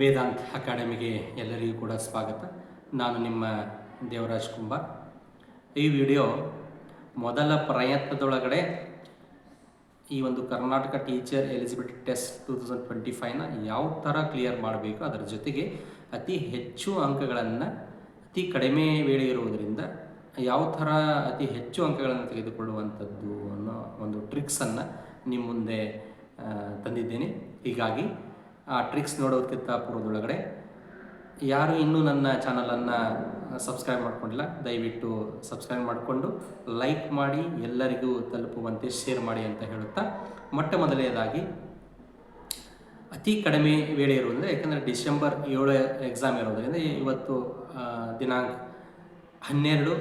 ವೇದಾಂತ್ ಅಕಾಡೆಮಿಗೆ ಎಲ್ಲರಿಗೂ ಕೂಡ ಸ್ವಾಗತ. ನಾನು ನಿಮ್ಮ ದೇವರಾಜ್ ಕುಂಬಾರ್ ಈ ವಿಡಿಯೋ ಮೊದಲ ಪ್ರಯತ್ನದೊಳಗಡೆ ಈ ಒಂದು Karnataka teacher eligibility test two thousand twenty ಫೈವ್ನ ಯಾವ ಥರ ಕ್ಲಿಯರ್ ಮಾಡಬೇಕು, ಅದರ ಜೊತೆಗೆ ಅತಿ ಹೆಚ್ಚು ಅಂಕಗಳನ್ನು ಅತಿ ಕಡಿಮೆ ವೇಳೆ ಇರುವುದರಿಂದ ಯಾವ ಥರ ಅತಿ ಹೆಚ್ಚು ಅಂಕಗಳನ್ನು ತೆಗೆದುಕೊಳ್ಳುವಂಥದ್ದು ಅನ್ನೋ ಒಂದು ಟ್ರಿಕ್ಸನ್ನು ನಿಮ್ಮ ಮುಂದೆ ತಂದಿದ್ದೇನೆ. ಹೀಗಾಗಿ ಆ ಟ್ರಿಕ್ಸ್ ನೋಡೋದಕ್ಕಿಂತ ಪೂರ್ವದೊಳಗಡೆ. ಯಾರು ಇನ್ನೂ ನನ್ನ ಚಾನಲನ್ನು ಸಬ್ಸ್ಕ್ರೈಬ್ ಮಾಡಿಕೊಂಡಿಲ್ಲ, ದಯವಿಟ್ಟು ಸಬ್ಸ್ಕ್ರೈಬ್ ಮಾಡಿಕೊಂಡು ಲೈಕ್ ಮಾಡಿ, ಎಲ್ಲರಿಗೂ ತಲುಪುವಂತೆ ಶೇರ್ ಮಾಡಿ ಅಂತ ಹೇಳುತ್ತಾ, ಮೊಟ್ಟ ಮೊದಲನೇದಾಗಿ, ಅತಿ ಕಡಿಮೆ ವೇಳೆ ಇರುವುದರಿಂದ, ಯಾಕಂದರೆ ಡಿಸೆಂಬರ್ ಏಳು ಎಕ್ಸಾಮ್ ಇರೋದರಿಂದ, ಇವತ್ತು ದಿನಾಂಕ ಹನ್ನೆರಡು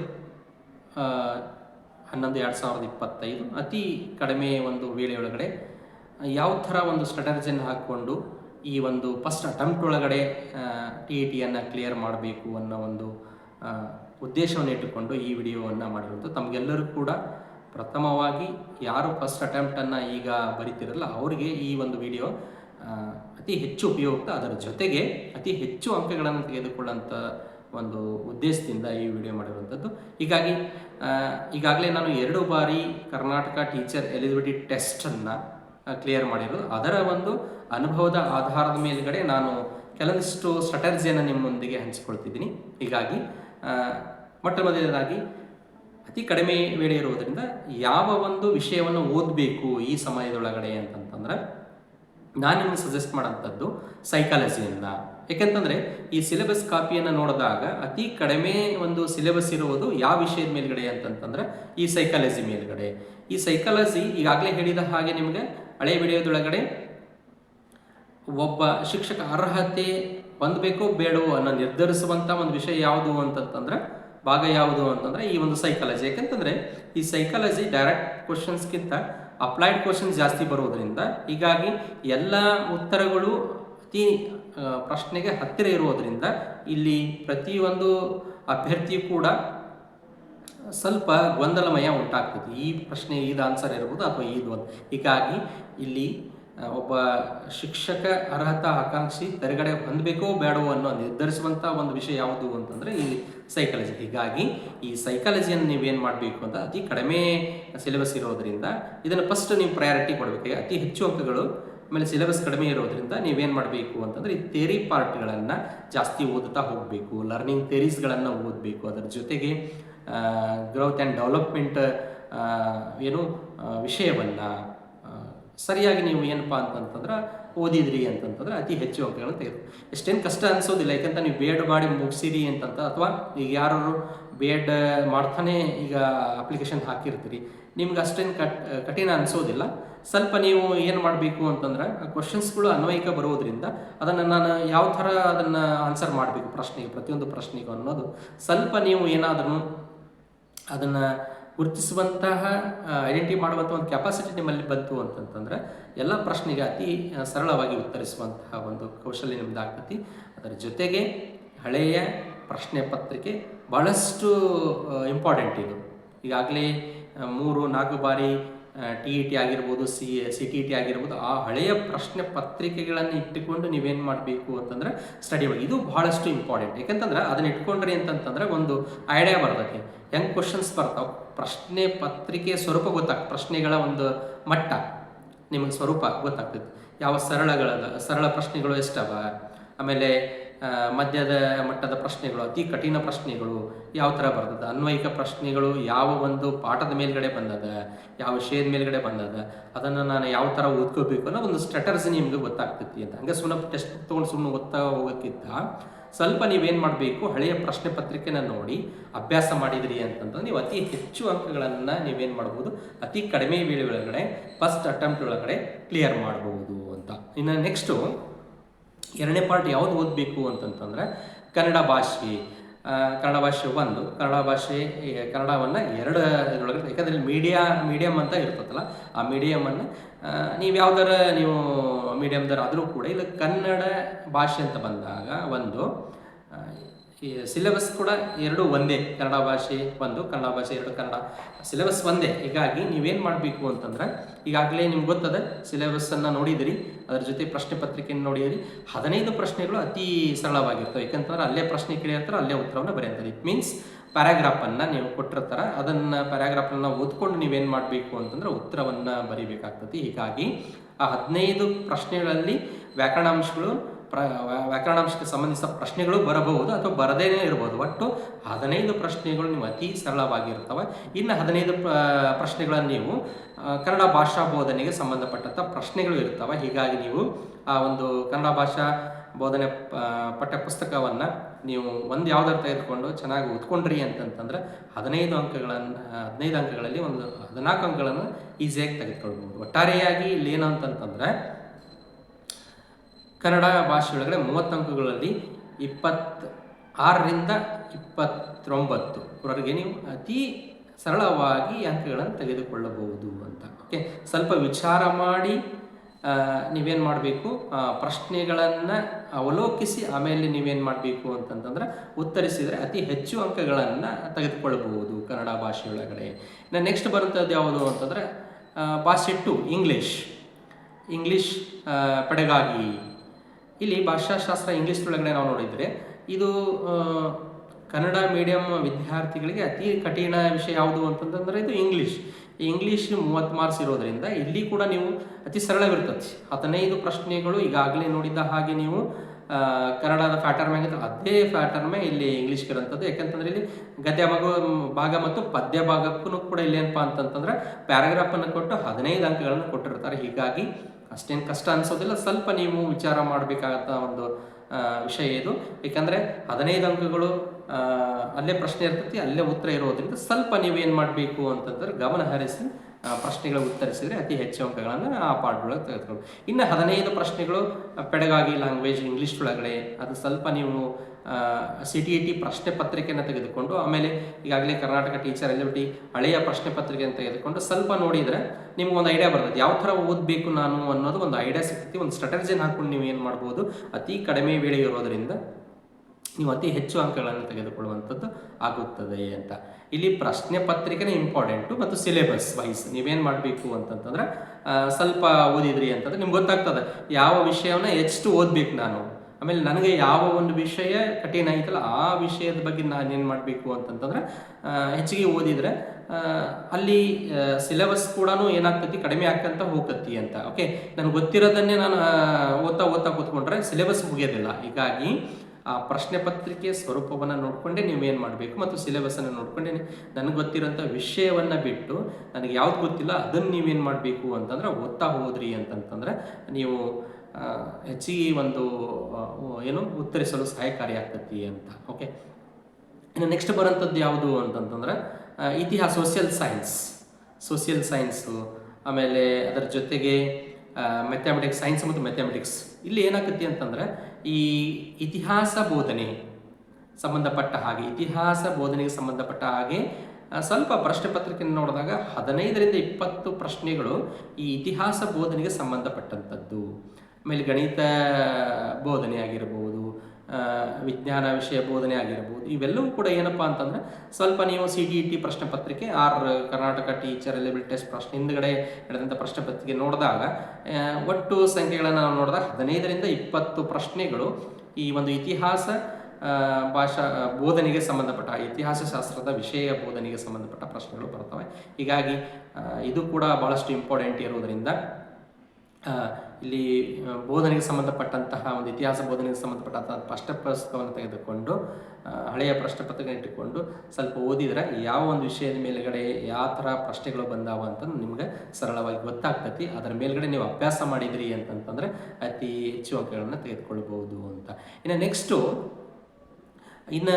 ಹನ್ನೊಂದು ಎರಡು ಸಾವಿರದ ಇಪ್ಪತ್ತೈದು, ಅತಿ ಕಡಿಮೆ ಒಂದು ವೇಳೆಯೊಳಗಡೆ, ಯಾವ ಥರ ಒಂದು ಸ್ಟ್ರಾಟಜಿಯನ್ನು ಹಾಕ್ಕೊಂಡು ಈ ಒಂದು ಫಸ್ಟ್ ಅಟೆಂಪ್ಟ್ ಒಳಗಡೆ ಟಿ ಇ ಟಿಯನ್ನು ಕ್ಲಿಯರ್ ಮಾಡಬೇಕು ಅನ್ನೋ ಒಂದು ಉದ್ದೇಶವನ್ನು ಇಟ್ಟುಕೊಂಡು ಈ ವಿಡಿಯೋವನ್ನು ಮಾಡಿರೋದು ತಮಗೆಲ್ಲರೂ ಕೂಡ ಪ್ರಥಮವಾಗಿ ಯಾರು ಫಸ್ಟ್ ಅಟೆಂಪ್ಟನ್ನು ಈಗ ಬರಿತಿರಲ್ಲ, ಅವರಿಗೆ ಈ ಒಂದು ವಿಡಿಯೋ ಅತಿ ಹೆಚ್ಚು ಉಪಯುಕ್ತ. ಅದರ ಜೊತೆಗೆ ಅತಿ ಹೆಚ್ಚು ಅಂಕಗಳನ್ನು ತೆಗೆದುಕೊಳ್ಳುವಂಥ ಒಂದು ಉದ್ದೇಶದಿಂದ ಈ ವಿಡಿಯೋ ಮಾಡಿರುವಂಥದ್ದು. ಹೀಗಾಗಿ ಈಗಾಗಲೇ ನಾನು ಎರಡು ಬಾರಿ ಕರ್ನಾಟಕ ಟೀಚರ್ ಎಲಿಜಿಬಿಲಿಟಿ ಟೆಸ್ಟನ್ನು ಕ್ಲಿಯರ್ ಮಾಡಿರೋದು. ಅದರ ಒಂದು ಅನುಭವದ ಆಧಾರದ ಮೇಲುಗಡೆ ನಾನು ಕೆಲವೊಂದಿಷ್ಟು ಸ್ಟ್ರಾಟಜಿಯನ್ನು ನಿಮ್ಮೊಂದಿಗೆ ಹಂಚಿಕೊಳ್ತಿದ್ದೀನಿ. ಹೀಗಾಗಿ ಮೊಟ್ಟ ಮೊದಲನೇದಾಗಿ, ಅತಿ ಕಡಿಮೆ ವೇಳೆ ಇರುವುದರಿಂದ ಯಾವ ಒಂದು ವಿಷಯವನ್ನು ಓದಬೇಕು ಈ ಸಮಯದೊಳಗಡೆ ಅಂತಂತಂದ್ರೆ, ನಾನು ನಿಮಗೆ ಸಜೆಸ್ಟ್ ಮಾಡೋಂಥದ್ದು ಸೈಕಾಲಜಿಯಿಂದ ಯಾಕೆಂತಂದರೆ ಈ ಸಿಲೆಬಸ್ ಕಾಪಿಯನ್ನು ನೋಡಿದಾಗ ಅತಿ ಕಡಿಮೆ ಒಂದು ಸಿಲೆಬಸ್ ಇರುವುದು ಯಾವ ವಿಷಯದ ಮೇಲ್ಗಡೆ ಅಂತಂತಂದ್ರೆ, ಈ ಸೈಕಾಲಜಿ ಮೇಲ್ಗಡೆ. ಈ ಸೈಕಾಲಜಿ ಈಗಾಗಲೇ ಹೇಳಿದ ಹಾಗೆ ನಿಮಗೆ ಹಳೆ ವಿಡಿಯೋದೊಳಗಡೆ ಒಬ್ಬ ಶಿಕ್ಷಕ ಅರ್ಹತೆ ಹೊಂದಬೇಕೋ ಬೇಡವೋ ಅನ್ನೋ ನಿರ್ಧರಿಸುವಂಥ ಒಂದು ವಿಷಯ ಯಾವುದು ಅಂತಂತಂದ್ರೆ, ಭಾಗ ಯಾವುದು ಅಂತಂದ್ರೆ ಈ ಒಂದು ಸೈಕಾಲಜಿ ಯಾಕಂತಂದ್ರೆ ಈ ಸೈಕಾಲಜಿ ಡೈರೆಕ್ಟ್ ಕ್ವಶನ್ಸ್ಗಿಂತ ಅಪ್ಲೈಡ್ ಕ್ವಶನ್ಸ್ ಜಾಸ್ತಿ ಬರುವುದರಿಂದ ಹೀಗಾಗಿ ಎಲ್ಲ ಉತ್ತರಗಳು ಅತಿ ಪ್ರಶ್ನೆಗೆ ಹತ್ತಿರ ಇರೋದ್ರಿಂದ ಇಲ್ಲಿ ಪ್ರತಿಯೊಂದು ಅಭ್ಯರ್ಥಿಯು ಕೂಡ ಸ್ವಲ್ಪ ಗೊಂದಲಮಯ ಉಂಟಾಗ್ತದೆ. ಈ ಪ್ರಶ್ನೆ ಇದು ಆನ್ಸರ್ ಇರ್ಬೋದು ಅಥವಾ ಇದು ಒಂದು ಹೀಗಾಗಿ ಇಲ್ಲಿ ಒಬ್ಬ ಶಿಕ್ಷಕ ಅರ್ಹತಾ ಆಕಾಂಕ್ಷಿ ತೆರೆಗಡೆ ಹೊಂದಬೇಕೋ ಬೇಡವೋ ಅನ್ನೋ ನಿರ್ಧರಿಸುವಂಥ ಒಂದು ವಿಷಯ ಯಾವುದು ಅಂತಂದರೆ ಈ ಸೈಕಾಲಜಿ ಹೀಗಾಗಿ ಈ ಸೈಕಾಲಜಿಯನ್ನು ನೀವೇನು ಮಾಡಬೇಕು ಅಂತ ಅತಿ ಕಡಿಮೆ ಸಿಲೆಬಸ್ ಇರೋದರಿಂದ ಇದನ್ನು ಫಸ್ಟ್ ನೀವು ಪ್ರಯಾರಿಟಿ ಕೊಡಬೇಕು. ಅತಿ ಹೆಚ್ಚು ಅಂಕಗಳು ಆಮೇಲೆ ಸಿಲೆಬಸ್ ಕಡಿಮೆ ಇರೋದ್ರಿಂದ ನೀವೇನು ಮಾಡಬೇಕು ಅಂತಂದರೆ ಈ ಥೇರಿ ಪಾರ್ಟ್ಗಳನ್ನು ಜಾಸ್ತಿ ಓದುತ್ತಾ ಹೋಗಬೇಕು. ಲರ್ನಿಂಗ್ ಥೇರೀಸ್ಗಳನ್ನು ಓದಬೇಕು. ಅದರ ಜೊತೆಗೆ ಗ್ರೋತ್ ಆ್ಯಂಡ್ ಡೆವಲಪ್ಮೆಂಟ್ ಏನು ವಿಷಯವನ್ನು ಸರಿಯಾಗಿ ನೀವು ಏನಪ್ಪ ಅಂತಂತಂದ್ರೆ ಓದಿದ್ರಿ ಅಂತಂತಂದ್ರೆ ಅತಿ ಹೆಚ್ಚು ಅಂಕಗಳನ್ನು ತೆಗೆದು. ಎಷ್ಟೇನು ಕಷ್ಟ ಅನಿಸೋದಿಲ್ಲ, ಯಾಕಂತ ನೀವು ಬಿ ಎಡ್ ಮಾಡಿ ಮುಗಿಸಿರಿ ಅಂತಂತ, ಅಥವಾ ಈಗ ಯಾರು ಬಿ ಎಡ್ ಮಾಡ್ತಾನೆ ಈಗ ಅಪ್ಲಿಕೇಶನ್ ಹಾಕಿರ್ತೀರಿ, ನಿಮ್ಗೆ ಅಷ್ಟೇನು ಕಟ್, ಕಠಿಣ ಅನಿಸೋದಿಲ್ಲ. ಸ್ವಲ್ಪ ನೀವು ಏನು ಮಾಡಬೇಕು ಅಂತಂದ್ರೆ ಕ್ವಶನ್ಸ್ಗಳು ಅನ್ವಯಿಕ ಬರೋದ್ರಿಂದ ಅದನ್ನು ನಾನು ಯಾವ ಥರ ಅದನ್ನು ಆನ್ಸರ್ ಮಾಡಬೇಕು ಪ್ರಶ್ನೆಗೆ, ಪ್ರತಿಯೊಂದು ಪ್ರಶ್ನೆಗೂ ಅನ್ನೋದು ಸ್ವಲ್ಪ ನೀವು ಏನಾದ್ರೂ ಅದನ್ನು ಗುರುತಿಸುವಂತಹ ಐಡೆಂಟಿ ಮಾಡುವಂಥ ಒಂದು ಕೆಪಾಸಿಟಿ ನಿಮ್ಮಲ್ಲಿ ಬಂತು ಅಂತಂತಂದರೆ, ಎಲ್ಲ ಪ್ರಶ್ನೆಗೆ ಅತಿ ಸರಳವಾಗಿ ಉತ್ತರಿಸುವಂತಹ ಒಂದು ಕೌಶಲ್ಯ ನಿಮ್ದು ಆಗ್ತೈತಿ. ಅದರ ಜೊತೆಗೆ ಹಳೆಯ ಪ್ರಶ್ನೆ ಪತ್ರಿಕೆ ಭಾಳಷ್ಟು ಇಂಪಾರ್ಟೆಂಟ್ ಇದು. ಈಗಾಗಲೇ ಮೂರು, ನಾಲ್ಕು ಬಾರಿ ಟಿ ಇ ಟಿ ಆಗಿರ್ಬೋದು ಸಿ ಸಿ ಟಿ ಟಿ ಆಗಿರ್ಬೋದು, ಆ ಹಳೆಯ ಪ್ರಶ್ನೆ ಪತ್ರಿಕೆಗಳನ್ನು ಇಟ್ಟುಕೊಂಡು ನೀವೇನು ಮಾಡಬೇಕು ಅಂತಂದ್ರೆ ಸ್ಟಡಿ ಮಾಡಿ. ಇದು ಬಹಳಷ್ಟು ಇಂಪಾರ್ಟೆಂಟ್ ಯಾಕಂತಂದ್ರೆ ಅದನ್ನ ಇಟ್ಕೊಂಡ್ರಿ ಅಂತಂತಂದ್ರೆ ಒಂದು ಐಡಿಯಾ ಬರ್ತೈತಿ. ಹೆಂಗೆ ಕ್ವಶನ್ಸ್ ಬರ್ತಾವೆ? ಪ್ರಶ್ನೆ ಪತ್ರಿಕೆ ಸ್ವರೂಪ ಗೊತ್ತಾಗ, ಪ್ರಶ್ನೆಗಳ ಒಂದು ಮಟ್ಟ ನಿಮಗೆ ಸ್ವರೂಪ ಗೊತ್ತಾಗ್ತದೆ ಯಾವ ಸರಳಗಳ ಸರಳ ಪ್ರಶ್ನೆಗಳು ಎಷ್ಟವ ಆಮೇಲೆ ಮಧ್ಯದ ಮಟ್ಟದ ಪ್ರಶ್ನೆಗಳು, ಅತಿ ಕಠಿಣ ಪ್ರಶ್ನೆಗಳು ಯಾವ ಥರ ಬರ್ತದೆ? ಅನ್ವಯಿಕ ಪ್ರಶ್ನೆಗಳು ಯಾವ ಒಂದು ಪಾಠದ ಮೇಲ್ಗಡೆ ಬಂದದ? ಯಾವ ವಿಷಯದ ಮೇಲ್ಗಡೆ ಬಂದದ? ಅದನ್ನು ನಾನು ಯಾವ ಥರ ಓದ್ಕೋಬೇಕು ಅನ್ನೋ ಒಂದು ಸ್ಟ್ರಾಟರ್ಜಿ ನಿಮಗೆ ಗೊತ್ತಾಗ್ತೈತಿ ಅಂತ. ಹಂಗೆ ಸುಮ್ಮನೆ ಟೆಸ್ಟ್ ತೊಗೊಂಡು ಸುಮ್ಮನೆ ಓದ್ತಾ ಹೋಗೋಕ್ಕಿಂತ ಸ್ವಲ್ಪ ನೀವೇನು ಮಾಡಬೇಕು? ಹಳೆಯ ಪ್ರಶ್ನೆ ಪತ್ರಿಕೆನ ನೋಡಿ, ಅಭ್ಯಾಸ ಮಾಡಿದ್ರಿ ಅಂತಂದ್ರೆ ನೀವು ಅತಿ ಹೆಚ್ಚು ಅಂಕಗಳನ್ನು ನೀವೇನು ಮಾಡ್ಬೋದು? ಅತಿ ಕಡಿಮೆ ವೇಳೆ ಒಳಗಡೆ ಫಸ್ಟ್ ಅಟೆಂಪ್ಟ್ ಒಳಗಡೆ ಕ್ಲಿಯರ್ ಮಾಡ್ಬೋದು ಅಂತ. ಇನ್ನು ನೆಕ್ಸ್ಟು ಎರಡನೇ ಪಾರ್ಟ್ ಯಾವುದು ಓದಬೇಕು ಅಂತಂತಂದ್ರೆ ಕನ್ನಡ ಭಾಷೆ ಕನ್ನಡ ಭಾಷೆ ಒಂದು, ಕನ್ನಡ ಭಾಷೆ ಕನ್ನಡವನ್ನು ಎರಡು ಇದರೊಳಗೆ ಯಾಕಂದರೆ ಮೀಡಿಯಾ ಮೀಡಿಯಮ್ ಅಂತ ಇರ್ತದಲ್ಲ, ಆ ಮೀಡಿಯಮನ್ನು ನೀವು ಯಾವ್ದಾರ ನೀವು ಮೀಡಿಯಮ್ದಾರ ಆದರೂ ಕೂಡ ಇಲ್ಲ ಕನ್ನಡ ಭಾಷೆ ಅಂತ ಬಂದಾಗ ಒಂದು ಸಿಲೆಬಸ್ ಕೂಡ ಎರಡು ಒಂದೇ, ಕನ್ನಡ ಭಾಷೆ ಒಂದು, ಕನ್ನಡ ಭಾಷೆ ಎರಡು, ಕನ್ನಡ ಸಿಲೆಬಸ್ ಒಂದೇ. ಹೀಗಾಗಿ ನೀವೇನು ಮಾಡಬೇಕು ಅಂತಂದ್ರೆ, ಈಗಾಗಲೇ ನಿಮ್ಗೆ ಗೊತ್ತದೆ ಸಿಲೆಬಸ್ಸನ್ನು ನೋಡಿದಿರಿ. ಅದರ ಜೊತೆ ಪ್ರಶ್ನೆ ಪತ್ರಿಕೆಯನ್ನು ನೋಡಿದರೆ ಹದಿನೈದು ಪ್ರಶ್ನೆಗಳು ಅತಿ ಸರಳವಾಗಿರ್ತವೆ. ಯಾಕಂತಂದ್ರೆ ಅಲ್ಲೇ ಪ್ರಶ್ನೆ ಕೇಳಿರ್ತಾರೆ ಅಲ್ಲೇ ಉತ್ತರವನ್ನು ಬರೆಯುತ್ತಾರೆ ಇಟ್ ಮೀನ್ಸ್ ಪ್ಯಾರಾಗ್ರಾಫನ್ನು ನೀವು ಕೊಟ್ಟಿರ್ತಾರೆ. ಅದನ್ನು ಪ್ಯಾರಾಗ್ರಾಫನ್ನು ಓದ್ಕೊಂಡು ನೀವೇನು ಮಾಡಬೇಕು ಅಂತಂದ್ರೆ ಉತ್ತರವನ್ನು ಬರೀಬೇಕಾಗ್ತದೆ. ಹೀಗಾಗಿ ಆ ಹದಿನೈದು ಪ್ರಶ್ನೆಗಳಲ್ಲಿ ವ್ಯಾಕರಣಾಂಶಗಳು ಪ್ರ, ವ್ಯಾ- ವ್ಯಾಕರಣಾಂಶಕ್ಕೆ ಸಂಬಂಧಿಸಿದ ಪ್ರಶ್ನೆಗಳು ಬರಬಹುದು ಅಥವಾ ಬರದೇನೇ ಇರಬಹುದು ಒಟ್ಟು ಹದಿನೈದು ಪ್ರಶ್ನೆಗಳು ನೀವು ಅತಿ ಸರಳವಾಗಿರ್ತವೆ. ಇನ್ನು ಹದಿನೈದು ಪ್ರ- ಪ್ರಶ್ನೆಗಳನ್ನು ನೀವು ಕನ್ನಡ ಭಾಷಾ ಬೋಧನೆಗೆ ಸಂಬಂಧಪಟ್ಟಂಥ ಪ್ರಶ್ನೆಗಳು ಇರ್ತವೆ. ಹೀಗಾಗಿ ನೀವು ಆ ಒಂದು ಕನ್ನಡ ಭಾಷಾ ಬೋಧನೆ ಪಠ್ಯ ಪುಸ್ತಕವನ್ನು ನೀವು ಒಂದು ಯಾವ್ದಾರು ತೆಗೆದುಕೊಂಡು ಚೆನ್ನಾಗಿ ಓದ್ಕೊಂಡ್ರಿ ಅಂತಂತಂದ್ರೆ ಹದಿನೈದು ಅಂಕಗಳನ್ನು, ಹದಿನೈದು ಅಂಕಗಳಲ್ಲಿ ಒಂದು ಹದಿನಾಲ್ಕು ಅಂಕಗಳನ್ನು ಈಸಿಯಾಗಿ ತೆಗೆದುಕೊಳ್ಬೋದು ಒಟ್ಟಾರೆಯಾಗಿ ಇಲ್ಲಿ ಏನು ಅಂತಂತಂದ್ರೆ ಕನ್ನಡ ಭಾಷೆಯೊಳಗಡೆ ಮೂವತ್ತು ಅಂಕಗಳಲ್ಲಿ ಇಪ್ಪತ್ತ ಆರರಿಂದ ಇಪ್ಪತ್ತೊಂಬತ್ತು. ವರೆಗೆ ನೀವು ಅತಿ ಸರಳವಾಗಿ ಅಂಕಗಳನ್ನು ತೆಗೆದುಕೊಳ್ಳಬಹುದು ಅಂತ. ಓಕೆ ಸ್ವಲ್ಪ ವಿಚಾರ ಮಾಡಿ ನೀವೇನು ಮಾಡಬೇಕು? ಪ್ರಶ್ನೆಗಳನ್ನು ಅವಲೋಕಿಸಿ ಆಮೇಲೆ ನೀವೇನು ಮಾಡಬೇಕು ಅಂತಂತಂದ್ರೆ ಉತ್ತರಿಸಿದರೆ ಅತಿ ಹೆಚ್ಚು ಅಂಕಗಳನ್ನು ತೆಗೆದುಕೊಳ್ಳಬಹುದು ಕನ್ನಡ ಭಾಷೆಯೊಳಗಡೆ. ಇನ್ನು ನೆಕ್ಸ್ಟ್ ಬರುವಂಥದ್ದು ಯಾವುದು ಅಂತಂದರೆ ಭಾಷೆ ಟು ಇಂಗ್ಲೀಷ್ ಇಂಗ್ಲೀಷ್ ಪಡೆಗಾಗಿ. ಇಲ್ಲಿ ಭಾಷಾಶಾಸ್ತ್ರ ಇಂಗ್ಲಿಷ್ ಒಳಗಡೆ ನಾವು ನೋಡಿದರೆ ಇದು ಕನ್ನಡ ಮೀಡಿಯಂ ವಿದ್ಯಾರ್ಥಿಗಳಿಗೆ ಅತಿ ಕಠಿಣ ವಿಷಯ ಯಾವುದು ಅಂತಂತಂದ್ರೆ ಇದು ಇಂಗ್ಲೀಷ್ ಇಂಗ್ಲೀಷ್ ಮೂವತ್ತು ಮಾರ್ಕ್ಸ್ ಇರೋದ್ರಿಂದ ಇಲ್ಲಿ ಕೂಡ ನೀವು ಅತಿ ಸರಳವಿರ್ತದೆ. ಹದಿನೈದು ಪ್ರಶ್ನೆಗಳು ಈಗಾಗಲೇ ನೋಡಿದ ಹಾಗೆ ನೀವು ಕನ್ನಡದ ಪ್ಯಾಟರ್ನ್ ಆಗಿತ್ತು ಅದೇ ಪ್ಯಾಟರ್ನ್ ಮೇ ಇಲ್ಲಿ ಇಂಗ್ಲೀಷ್ಗೆ ಇರೋಂಥದ್ದು ಯಾಕಂತಂದ್ರೆ ಇಲ್ಲಿ ಗದ್ಯ ಭಾಗ ಭಾಗ ಮತ್ತು ಪದ್ಯ ಭಾಗಕ್ಕೂ ಕೂಡ ಇಲ್ಲೇನಪ್ಪ ಅಂತಂತಂದ್ರೆ ಪ್ಯಾರಾಗ್ರಾಫನ್ನು ಕೊಟ್ಟು ಹದಿನೈದು ಅಂಕಗಳನ್ನು ಕೊಟ್ಟಿರ್ತಾರೆ. ಹೀಗಾಗಿ ಅಷ್ಟೇನು ಕಷ್ಟ ಅನ್ಸೋದಿಲ್ಲ. ಸ್ವಲ್ಪ ನೀವು ವಿಚಾರ ಮಾಡಬೇಕಾಗತ್ತ ಒಂದು ವಿಷಯ ಇದು. ಏಕೆಂದರೆ ಹದಿನೈದು ಅಂಕಗಳು ಅಲ್ಲೇ ಪ್ರಶ್ನೆ ಇರ್ತೈತಿ, ಅಲ್ಲೇ ಉತ್ತರ ಇರೋದ್ರಿಂದ ಸ್ವಲ್ಪ ನೀವೇನು ಮಾಡಬೇಕು ಅಂತಂದ್ರೆ ಗಮನ ಹರಿಸಿ ಪ್ರಶ್ನೆಗಳು ಉತ್ತರಿಸಿದರೆ ಅತಿ ಹೆಚ್ಚು ಅಂಕಗಳನ್ನು ಆ ಪಾಠದೊಳಗೆ ತೆಗೆದುಕೊಂಡು ಇನ್ನು ಹದಿನೈದು ಪ್ರಶ್ನೆಗಳು ಪೆಡಗಾಗಿ ಲ್ಯಾಂಗ್ವೇಜ್ ಇಂಗ್ಲೀಷ್ ಒಳಗಡೆ. ಅದು ಸ್ವಲ್ಪ ನೀವು ಸಿ ಟಿ ಇ ಟಿ ಪ್ರಶ್ನೆ ಪತ್ರಿಕೆಯನ್ನು ತೆಗೆದುಕೊಂಡು, ಆಮೇಲೆ ಈಗಾಗಲೇ ಕರ್ನಾಟಕ ಟೀಚರ್ ಎಲಿಬಿಟಿ ಹಳೆಯ ಪ್ರಶ್ನೆ ಪತ್ರಿಕೆಯನ್ನು ತೆಗೆದುಕೊಂಡು ಸ್ವಲ್ಪ ನೋಡಿದರೆ ನಿಮ್ಗೆ ಒಂದು ಐಡಿಯಾ ಬರ್ತದೆ. ಯಾವ ಥರ ಓದಬೇಕು ನಾನು ಅನ್ನೋದು ಒಂದು ಐಡಿಯಾ ಸಿಗ್ತೈತಿ ಒಂದು ಸ್ಟ್ರಾಟಜಿನ ಹಾಕೊಂಡು ನೀವು ಏನು ಮಾಡ್ಬೋದು? ಅತಿ ಕಡಿಮೆ ವೇಳೆ ಇರೋದರಿಂದ ನೀವು ಅತಿ ಹೆಚ್ಚು ಅಂಕಗಳನ್ನು ತೆಗೆದುಕೊಳ್ಳುವಂಥದ್ದು ಆಗುತ್ತದೆ ಅಂತ. ಇಲ್ಲಿ ಪ್ರಶ್ನೆ ಪತ್ರಿಕೆನೇ ಇಂಪಾರ್ಟೆಂಟು ಮತ್ತು ಸಿಲೆಬಸ್ ವೈಸ್ ನೀವೇನು ಮಾಡಬೇಕು ಅಂತಂತಂದ್ರೆ ಸ್ವಲ್ಪ ಓದಿದ್ರಿ ಅಂತಂದ್ರೆ ನಿಮ್ಗೆ ಗೊತ್ತಾಗ್ತದೆ. ಯಾವ ವಿಷಯವನ್ನು ಎಷ್ಟು ಓದಬೇಕು ನಾನು? ಆಮೇಲೆ ನನಗೆ ಯಾವ ಒಂದು ವಿಷಯ ಕಠಿಣ ಐತಲ್ಲ, ಆ ವಿಷಯದ ಬಗ್ಗೆ ನಾನು ಏನು ಮಾಡಬೇಕು ಅಂತಂತಂದ್ರೆ ಹೆಚ್ಚಿಗೆ ಓದಿದ್ರೆ ಅಲ್ಲಿ ಸಿಲೆಬಸ್ ಕೂಡ ಏನಾಗ್ತತಿ, ಕಡಿಮೆ ಆಗ್ತಂತ ಹೋಗತ್ತಿ ಅಂತ. ಓಕೆ ನನಗೆ ಗೊತ್ತಿರೋದನ್ನೇ ನಾನು ಓದ್ತಾ ಓದ್ತಾ ಕೂತ್ಕೊಂಡ್ರೆ ಸಿಲೆಬಸ್ ಮುಗಿಯೋದಿಲ್ಲ. ಹೀಗಾಗಿ ಆ ಪ್ರಶ್ನೆ ಪತ್ರಿಕೆ ಸ್ವರೂಪವನ್ನು ನೋಡಿಕೊಂಡೆ ನೀವೇನು ಮಾಡಬೇಕು ಮತ್ತು ಸಿಲೆಬಸನ್ನು ನೋಡಿಕೊಂಡೇ ನನಗೆ ಗೊತ್ತಿರೋಂಥ ವಿಷಯವನ್ನು ಬಿಟ್ಟು ನನಗೆ ಯಾವ್ದು ಗೊತ್ತಿಲ್ಲ ಅದನ್ನು ನೀವೇನು ಮಾಡಬೇಕು ಅಂತಂದ್ರೆ ಓದ್ತಾ ಹೋದ್ರಿ ಅಂತಂತಂದ್ರೆ ನೀವು ಹೆಚ್ಚಿಗೆ ಒಂದು ಏನು ಉತ್ತರಿಸಲು ಸಹಾಯಕಾರಿ ಆಗ್ತತಿ ಅಂತ. ಓಕೆ ಇನ್ನು ನೆಕ್ಸ್ಟ್ ಬರೋಂಥದ್ದು ಯಾವುದು ಅಂತಂತಂದ್ರೆ ಇತಿಹಾಸ ಸೋಷಿಯಲ್ ಸೈನ್ಸ್ ಸೋಷಿಯಲ್ ಸೈನ್ಸು ಆಮೇಲೆ ಅದರ ಜೊತೆಗೆ ಮೆಥಮೆಟಿಕ್ಸ್ ಸೈನ್ಸ್ ಮತ್ತು ಮೆಥಮೆಟಿಕ್ಸ್ ಇಲ್ಲಿ ಏನಾಗುತ್ತೆ ಅಂತಂದ್ರೆ ಈ ಇತಿಹಾಸ ಬೋಧನೆ ಸಂಬಂಧಪಟ್ಟ ಹಾಗೆ, ಇತಿಹಾಸ ಬೋಧನೆಗೆ ಸಂಬಂಧಪಟ್ಟ ಹಾಗೆ ಸ್ವಲ್ಪ ಪ್ರಶ್ನೆ ಪತ್ರಿಕೆಯನ್ನು ನೋಡಿದಾಗ ಹದಿನೈದರಿಂದ ಇಪ್ಪತ್ತು ಪ್ರಶ್ನೆಗಳು ಈ ಇತಿಹಾಸ ಬೋಧನೆಗೆ ಸಂಬಂಧಪಟ್ಟಂಥದ್ದು. ಆಮೇಲೆ ಗಣಿತ ಬೋಧನೆ ಆಗಿರ್ಬೋದು ವಿಜ್ಞಾನ ವಿಷಯ ಬೋಧನೆ ಆಗಿರ್ಬೋದು. ಇವೆಲ್ಲವೂ ಕೂಡ ಏನಪ್ಪ ಅಂತಂದ್ರೆ ಸ್ವಲ್ಪ ನೀವು ಸಿ ಇ ಟಿ ಪ್ರಶ್ನೆ ಪತ್ರಿಕೆ, or Karnataka teacher eligibility test ಪ್ರಶ್ನೆ ಹಿಂದ್ಗಡೆ ನಡೆದಂಥ ಪ್ರಶ್ನೆ ಪತ್ರಿಕೆ ನೋಡಿದಾಗ ಒಟ್ಟು ಸಂಖ್ಯೆಗಳನ್ನು ನಾವು ನೋಡಿದಾಗ ಹದಿನೈದರಿಂದ ಇಪ್ಪತ್ತು ಪ್ರಶ್ನೆಗಳು ಈ ಒಂದು ಇತಿಹಾಸ ಭಾಷಾ ಬೋಧನೆಗೆ ಸಂಬಂಧಪಟ್ಟ ಇತಿಹಾಸ ಶಾಸ್ತ್ರದ ವಿಷಯ ಬೋಧನೆಗೆ ಸಂಬಂಧಪಟ್ಟ ಪ್ರಶ್ನೆಗಳು ಬರ್ತವೆ. ಹೀಗಾಗಿ ಇದು ಕೂಡ ಭಾಳಷ್ಟು ಇಂಪಾರ್ಟೆಂಟ್ ಇರೋದರಿಂದ ಇಲ್ಲಿ ಬೋಧನೆಗೆ ಸಂಬಂಧಪಟ್ಟಂತಹ ಒಂದು ಇತಿಹಾಸ ಬೋಧನೆಗೆ ಸಂಬಂಧಪಟ್ಟಂತಹ ಪ್ರಶ್ನೆ ಪುಸ್ತಕವನ್ನು ತೆಗೆದುಕೊಂಡು ಹಳೆಯ ಪ್ರಶ್ನೆ ಪತ್ರಿಕೆ ಇಟ್ಟುಕೊಂಡು ಸ್ವಲ್ಪ ಓದಿದ್ರೆ ಯಾವ ಒಂದು ವಿಷಯದ ಮೇಲುಗಡೆ ಯಾವ ಥರ ಪ್ರಶ್ನೆಗಳು ಬಂದಾವ ಅಂತ ನಿಮ್ಗೆ ಸರಳವಾಗಿ ಗೊತ್ತಾಗ್ತತಿ. ಅದರ ಮೇಲ್ಗಡೆ ನೀವು ಅಭ್ಯಾಸ ಮಾಡಿದ್ರಿ ಅಂತಂತಂದ್ರೆ ಅತಿ ಹೆಚ್ಚು ಅಂಕಗಳನ್ನು ತೆಗೆದುಕೊಳ್ಬಹುದು ಅಂತ. ಇನ್ನು ನೆಕ್ಸ್ಟು ಇನ್ನು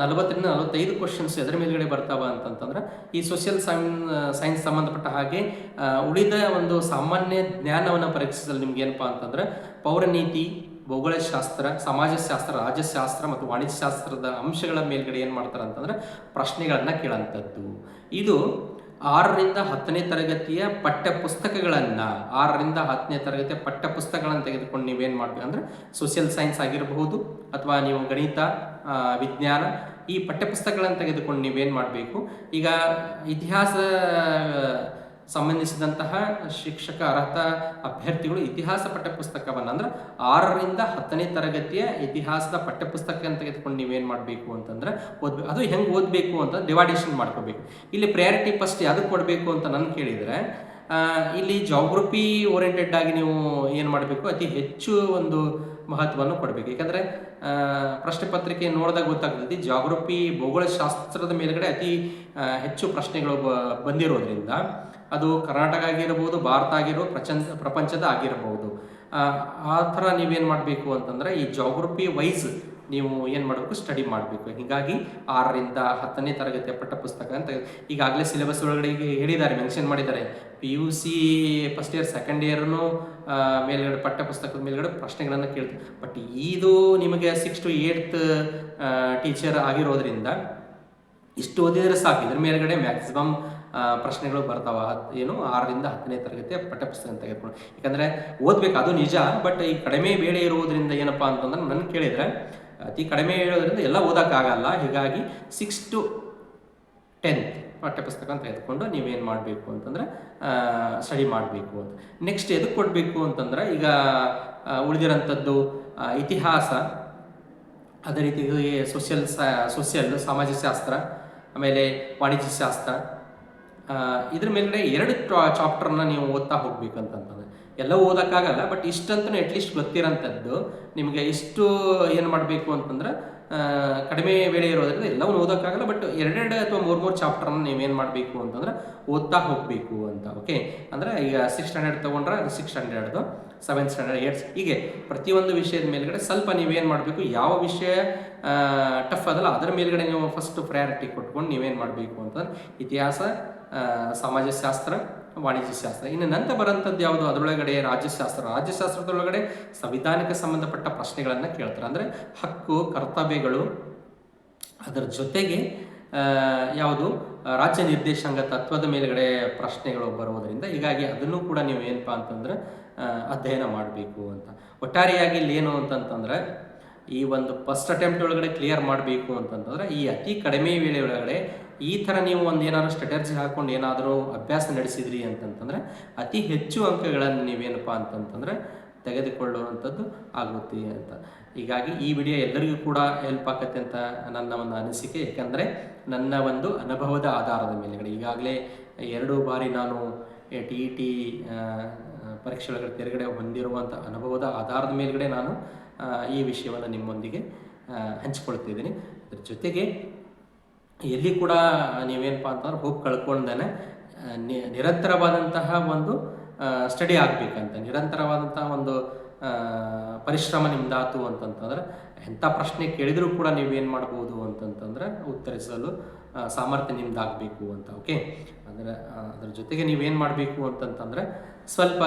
ನಲವತ್ತರಿಂದ ನಲವತ್ತೈದು ಕ್ವಶನ್ಸ್ ಎದ್ರ ಮೇಲ್ಗಡೆ ಬರ್ತಾವ ಅಂತಂತಂದ್ರೆ, ಈ ಸೋಷಿಯಲ್ ಸೈನ್ ಸೈನ್ಸ್ ಸಂಬಂಧಪಟ್ಟ ಹಾಗೆ ಉಳಿದ ಒಂದು ಸಾಮಾನ್ಯ ಜ್ಞಾನವನ್ನು ಪರೀಕ್ಷಿಸಲು ನಿಮ್ಗೆ ಏನಪ್ಪಾ ಅಂತಂದ್ರೆ, ಪೌರನೀತಿ, ಭೌಗೋಳಶಾಸ್ತ್ರ, ಸಮಾಜಶಾಸ್ತ್ರ, ರಾಜ್ಯಶಾಸ್ತ್ರ ಮತ್ತು ವಾಣಿಜ್ಯಶಾಸ್ತ್ರದ ಅಂಶಗಳ ಮೇಲ್ಗಡೆ ಏನು ಮಾಡ್ತಾರೆ ಅಂತಂದ್ರೆ, ಪ್ರಶ್ನೆಗಳನ್ನ ಕೇಳಂಥದ್ದು ಇದು ಆರರಿಂದ ಹತ್ತನೇ ತರಗತಿಯ ಪಠ್ಯ ಪುಸ್ತಕಗಳನ್ನು ಆರರಿಂದ ಹತ್ತನೇ ತರಗತಿಯ ಪಠ್ಯ ಪುಸ್ತಕಗಳನ್ನು ತೆಗೆದುಕೊಂಡು ನೀವೇನು ಮಾಡಬೇಕು ಅಂದರೆ ಸೋಷಿಯಲ್ ಸೈನ್ಸ್ ಆಗಿರಬಹುದು, ಅಥವಾ ನೀವು ಗಣಿತ ವಿಜ್ಞಾನ ಈ ಪಠ್ಯಪುಸ್ತಕಗಳನ್ನು ತೆಗೆದುಕೊಂಡು ನೀವೇನು ಮಾಡಬೇಕು? ಈಗ ಇತಿಹಾಸ ಸಂಬಂಧಿಸಿದಂತಹ ಶಿಕ್ಷಕ ಅರ್ಹತ ಅಭ್ಯರ್ಥಿಗಳು ಇತಿಹಾಸ ಪಠ್ಯಪುಸ್ತಕವನ್ನು ಅಂದ್ರೆ ಆರರಿಂದ ಹತ್ತನೇ ತರಗತಿಯ ಇತಿಹಾಸದ ಪಠ್ಯಪುಸ್ತಕ ತೆಗೆದುಕೊಂಡು ನೀವೇನು ಮಾಡಬೇಕು ಅಂತಂದ್ರೆ ಓದ್ಬೇಕು ಅದು ಹೆಂಗೆ ಓದಬೇಕು ಅಂತ ಡಿವೈಡೇಷನ್ ಮಾಡ್ಕೋಬೇಕು. ಇಲ್ಲಿ ಪ್ರಯಾರಿಟಿ ಫಸ್ಟ್ ಯಾವುದಕ್ಕೆ ಕೊಡಬೇಕು ಅಂತ ನಾನು ಕೇಳಿದರೆ ಇಲ್ಲಿ ಜಾಗ್ರಫಿ ಓರಿಯೆಂಟೆಡ್ ಆಗಿ ನೀವು ಏನು ಮಾಡಬೇಕು? ಅತಿ ಹೆಚ್ಚು ಒಂದು ಮಹತ್ವವನ್ನು ಕೊಡಬೇಕು. ಯಾಕಂದರೆ ಪ್ರಶ್ನೆ ಪತ್ರಿಕೆ ನೋಡಿದಾಗ ಗೊತ್ತಾಗ್ತದೆ ಜಾಗ್ರಫಿ ಭೂಗೋಳಶಾಸ್ತ್ರದ ಮೇಲ್ಗಡೆ ಅತಿ ಹೆಚ್ಚು ಪ್ರಶ್ನೆಗಳು ಬಂದಿರೋದ್ರಿಂದ ಅದು ಕರ್ನಾಟಕ ಆಗಿರ್ಬೋದು ಭಾರತ ಆಗಿರೋ ಪ್ರಚಂದ ಪ್ರಪಂಚದ ಆಗಿರಬಹುದು ಆ, ಥರ ನೀವೇನು ಮಾಡಬೇಕು ಅಂತಂದರೆ ಈ ಜಾಗ್ರಫಿ ವೈಸ್ ನೀವು ಏನು ಮಾಡಬೇಕು ಸ್ಟಡಿ ಮಾಡಬೇಕು. ಹೀಗಾಗಿ ಆರರಿಂದ ಹತ್ತನೇ ತರಗತಿಯ ಪಠ್ಯಪುಸ್ತಕ ಅಂತ ಈಗಾಗಲೇ ಸಿಲೆಬಸ್ ಒಳಗಡೆ ಹೇಳಿದ್ದಾರೆ ಮೆನ್ಷನ್ ಮಾಡಿದ್ದಾರೆ. P U C first year second ಇಯರ್ನು ಮೇಲ್ಗಡೆ ಪಠ್ಯಪುಸ್ತಕದ ಮೇಲ್ಗಡೆ ಪ್ರಶ್ನೆಗಳನ್ನು ಕೇಳ್ತಾರೆ ಬಟ್ ಇದು ನಿಮಗೆ ಸಿಕ್ಸ್ ಟು ಏಯ್ತ್ ಟೀಚರ್ ಆಗಿರೋದ್ರಿಂದ ಇಷ್ಟು ಓದಿದರೆ ಸಾಕು. ಇದ್ರ ಮೇಲ್ಗಡೆ ಮ್ಯಾಕ್ಸಿಮಮ್ ಪ್ರಶ್ನೆಗಳು ಬರ್ತಾವ. ಏನು, ಆರರಿಂದ ಹತ್ತನೇ ತರಗತಿಯ ಪಠ್ಯಪುಸ್ತಕ ತೆಗೆದುಕೊಂಡು ಯಾಕಂದರೆ ಓದ್ಬೇಕು, ಅದು ನಿಜ. ಬಟ್ ಈ ಕಡಿಮೆ ಬೇಳೆ ಇರುವುದರಿಂದ ಏನಪ್ಪಾ ಅಂತಂದ್ರೆ ನನ್ನ ಕೇಳಿದರೆ, ಅತಿ ಕಡಿಮೆ ಇರೋದ್ರಿಂದ ಎಲ್ಲ ಓದೋಕ್ಕಾಗಲ್ಲ. ಹೀಗಾಗಿ ಸಿಕ್ಸ್ ಟು ಟೆಂತ್ ಪಠ್ಯಪುಸ್ತಕ ತೆಗೆದುಕೊಂಡು ನೀವೇನು ಮಾಡಬೇಕು ಅಂತಂದ್ರೆ ಸ್ಟಡಿ ಮಾಡಬೇಕು ಅಂತ. ನೆಕ್ಸ್ಟ್ ಎದಕ್ಕೆ ಕೊಡಬೇಕು ಅಂತಂದ್ರೆ, ಈಗ ಉಳಿದಿರೋಂಥದ್ದು ಇತಿಹಾಸ, ಅದೇ ರೀತಿ ಸೋಷಿಯಲ್ ಸೋಷಿಯಲ್ ಸಾಮಾಜಿಕ ಶಾಸ್ತ್ರ ಆಮೇಲೆ ವಾಣಿಜ್ಯ ಶಾಸ್ತ್ರ ಇದ್ರ ಮೇಲೆ ಎರಡು ಚಾಪ್ಟರ್ನ ನೀವು ಓದ್ತಾ ಹೋಗ್ಬೇಕಂತಂತಂದ್ರೆ. ಎಲ್ಲ ಓದೋಕ್ಕಾಗಲ್ಲ ಬಟ್ ಇಷ್ಟಂತೂ ಅಟ್ಲೀಸ್ಟ್ ಗೊತ್ತಿರೋಂಥದ್ದು, ನಿಮಗೆ ಇಷ್ಟು ಏನು ಮಾಡಬೇಕು ಅಂತಂದ್ರೆ ಕಡಿಮೆ ವೇಳೆ ಇರೋದ್ರಿಂದ ಎಲ್ಲವೂ ಓದೋಕ್ಕಾಗಲ್ಲ ಬಟ್ ಎರಡೆರಡು ಅಥವಾ ಮೂರು ಮೂರು ಚಾಪ್ಟರ್ನ ನೀವೇನು ಮಾಡಬೇಕು ಅಂತಂದ್ರೆ ಓದ್ತಾ ಹೋಗಬೇಕು ಅಂತ ಓಕೆ ಅಂದರೆ ಈಗ ಸಿಕ್ಸ್ ಸ್ಟ್ಯಾಂಡರ್ಡ್ ತೊಗೊಂಡ್ರೆ ಸಿಕ್ಸ್ ಸ್ಟ್ಯಾಂಡರ್ಡ್ದು ಸೆವೆಂತ್ ಸ್ಟ್ಯಾಂಡರ್ಡ್ ಏಟ್ಸ್ ಹೀಗೆ ಪ್ರತಿಯೊಂದು ವಿಷಯದ ಮೇಲ್ಗಡೆ ಸ್ವಲ್ಪ ನೀವೇನು ಮಾಡಬೇಕು, ಯಾವ ವಿಷಯ ಟಫ್ ಅದಲ್ಲ, ಅದರ ಮೇಲ್ಗಡೆ ನೀವು ಫಸ್ಟ್ ಪ್ರಯಾರಿಟಿ ಕೊಟ್ಕೊಂಡು ನೀವೇನು ಮಾಡಬೇಕು ಅಂತಂದ್ರೆ ಇತಿಹಾಸ ಸಮಾಜಶಾಸ್ತ್ರ ವಾಣಿಜ್ಯ ಶಾಸ್ತ್ರ. ಇನ್ನು ನಂತರ ಬರೋಂಥದ್ದು ಯಾವುದು? ಅದರೊಳಗಡೆ ರಾಜ್ಯಶಾಸ್ತ್ರ. ರಾಜ್ಯಶಾಸ್ತ್ರದೊಳಗಡೆ ಸಂವಿಧಾನಕ್ಕೆ ಸಂಬಂಧಪಟ್ಟ ಪ್ರಶ್ನೆಗಳನ್ನು ಕೇಳ್ತಾರೆ. ಅಂದರೆ ಹಕ್ಕು, ಕರ್ತವ್ಯಗಳು, ಅದರ ಜೊತೆಗೆ ಯಾವುದು? ರಾಜ್ಯ ನಿರ್ದೇಶಾಂಗ ತತ್ವದ ಮೇಲುಗಡೆ ಪ್ರಶ್ನೆಗಳು ಬರುವುದರಿಂದ ಹೀಗಾಗಿ ಅದನ್ನು ಕೂಡ ನೀವು ಏನಪ್ಪಾ ಅಂತಂದ್ರೆ ಅಧ್ಯಯನ ಮಾಡಬೇಕು ಅಂತ. ಒಟ್ಟಾರೆಯಾಗಿ ಇಲ್ಲಿ ಏನು ಅಂತಂತಂದ್ರೆ ಈ ಒಂದು ಫಸ್ಟ್ ಅಟೆಂಪ್ಟ್ ಒಳಗಡೆ ಕ್ಲಿಯರ್ ಮಾಡಬೇಕು ಅಂತಂತಂದ್ರೆ ಈ ಅತಿ ಕಡಿಮೆ ವೇಳೆ ಒಳಗಡೆ ಈ ಥರ ನೀವು ಒಂದು ಏನಾದರೂ ಸ್ಟ್ರಾಟಜಿ ಹಾಕೊಂಡು ಏನಾದರೂ ಅಭ್ಯಾಸ ನಡೆಸಿದ್ರಿ ಅಂತಂತಂದ್ರೆ ಅತಿ ಹೆಚ್ಚು ಅಂಕಗಳನ್ನು ನೀವೇನಪ್ಪ ಅಂತಂತಂದ್ರೆ ತೆಗೆದುಕೊಳ್ಳುವಂಥದ್ದು ಆಗುತ್ತೆ ಅಂತ. ಹೀಗಾಗಿ ಈ ವಿಡಿಯೋ ಎಲ್ಲರಿಗೂ ಕೂಡ ಹೆಲ್ಪ್ ಆಗತ್ತೆ ಅಂತ ನನ್ನ ಒಂದು ಅನಿಸಿಕೆ. ಯಾಕಂದರೆ ನನ್ನ ಒಂದು ಅನುಭವದ ಆಧಾರದ ಮೇಲೆಗಡೆ ಈಗಾಗಲೇ ಎರಡು ಬಾರಿ ನಾನು ಟಿ ಇ ಟಿ ಪರೀಕ್ಷೆ ಒಳಗಡೆ ತೆರಗಡೆ ಹೊಂದಿರುವಂಥ ಅನುಭವದ ಆಧಾರದ ಮೇಲ್ಗಡೆ ನಾನು ಈ ವಿಷಯವನ್ನು ನಿಮ್ಮೊಂದಿಗೆ ಹಂಚ್ಕೊಳ್ತಿದ್ದೀನಿ ಅದ್ರ ಜೊತೆಗೆ, ಎಲ್ಲಿ ಕೂಡ ನೀವೇನಪ್ಪ ಅಂತಂದ್ರೆ ಹೋಗಿ ಕಳ್ಕೊಂಡೇ ನಿರಂತರವಾದಂತಹ ಒಂದು ಸ್ಟಡಿ ಆಗಬೇಕಂತ ನಿರಂತರವಾದಂತಹ ಒಂದು ಪರಿಶ್ರಮ ನಿಮ್ದಾತು ಅಂತಂತಂದ್ರೆ, ಎಂಥ ಪ್ರಶ್ನೆ ಕೇಳಿದರೂ ಕೂಡ ನೀವೇನು ಮಾಡ್ಬೋದು ಅಂತಂತಂದ್ರೆ ಉತ್ತರಿಸಲು ಸಾಮರ್ಥ್ಯ ನಿಮ್ದಾಗಬೇಕು ಅಂತ ಓಕೆ ಅದರ ಅದ್ರ ಜೊತೆಗೆ ನೀವೇನು ಮಾಡಬೇಕು ಅಂತಂತಂದ್ರೆ, ಸ್ವಲ್ಪ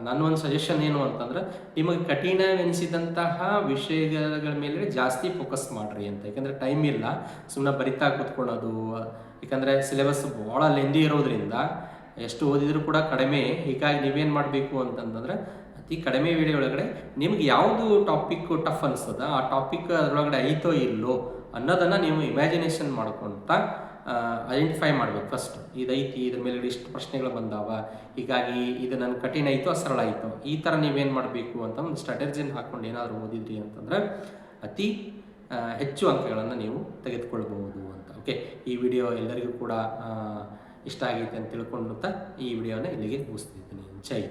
ನನ್ನ ಒಂದು ಸಜೆಷನ್ ಏನು ಅಂತಂದ್ರೆ, ನಿಮಗೆ ಕಠಿಣವೆನಿಸಿದಂತಹ ವಿಷಯಗಳ ಮೇಲೆ ಜಾಸ್ತಿ ಫೋಕಸ್ ಮಾಡಿರಿ ಅಂತ. ಯಾಕಂದರೆ ಟೈಮ್ ಇಲ್ಲ ಸುಮ್ಮನೆ ಬರಿತಾ ಕೂತ್ಕೊಳ್ಳೋದು. ಯಾಕಂದರೆ ಸಿಲೆಬಸ್ ಭಾಳ ಲೆಂದಿ ಇರೋದ್ರಿಂದ, ಎಷ್ಟು ಓದಿದರೂ ಕೂಡ ಕಡಿಮೆ. ಹೀಗಾಗಿ ನೀವೇನು ಮಾಡಬೇಕು ಅಂತಂದ್ರೆ, ಅತಿ ಕಡಿಮೆ ವೇಳೆ ಒಳಗಡೆ ನಿಮ್ಗೆ ಯಾವುದು ಟಾಪಿಕ್ ಟಫ್ ಅನಿಸ್ತದ ಆ ಟಾಪಿಕ್ ಅದರೊಳಗಡೆ ಐತೋ ಇಲ್ಲೋ ಅನ್ನೋದನ್ನು ನೀವು ಇಮ್ಯಾಜಿನೇಷನ್ ಮಾಡ್ಕೊತ ಐಡೆಂಟಿಫೈ ಮಾಡ್ಬೇಕು ಫಸ್ಟ್ ಇದೈತಿ, ಇದ್ರ ಮೇಲೆ ಇಷ್ಟು ಪ್ರಶ್ನೆಗಳು ಬಂದಾವ. ಹೀಗಾಗಿ ಇದು ನನ್ನ ಕಠಿಣ ಆಯಿತು ಸರಳ ಆಯಿತು. ಈ ಥರ ನೀವೇನು ಮಾಡಬೇಕು ಅಂತ ಒಂದು ಸ್ಟ್ರಾಟರ್ಜಿನ ಹಾಕ್ಕೊಂಡು ಏನಾದರೂ ಓದಿದ್ರಿ ಅಂತಂದರೆ ಅತಿ ಹೆಚ್ಚು ಅಂಕಗಳನ್ನು ನೀವು ತೆಗೆದುಕೊಳ್ಬಹುದು ಅಂತ. ಓಕೆ ಈ ವಿಡಿಯೋ ಎಲ್ಲರಿಗೂ ಕೂಡ ಇಷ್ಟ ಆಗೈತೆ ಅಂತ ತಿಳ್ಕೊಂಡು ಈ ವಿಡಿಯೋನ ಇಲ್ಲಿಗೆ ಮುಗಿಸ್ತಿದ್ದೀನಿ. ಜೈ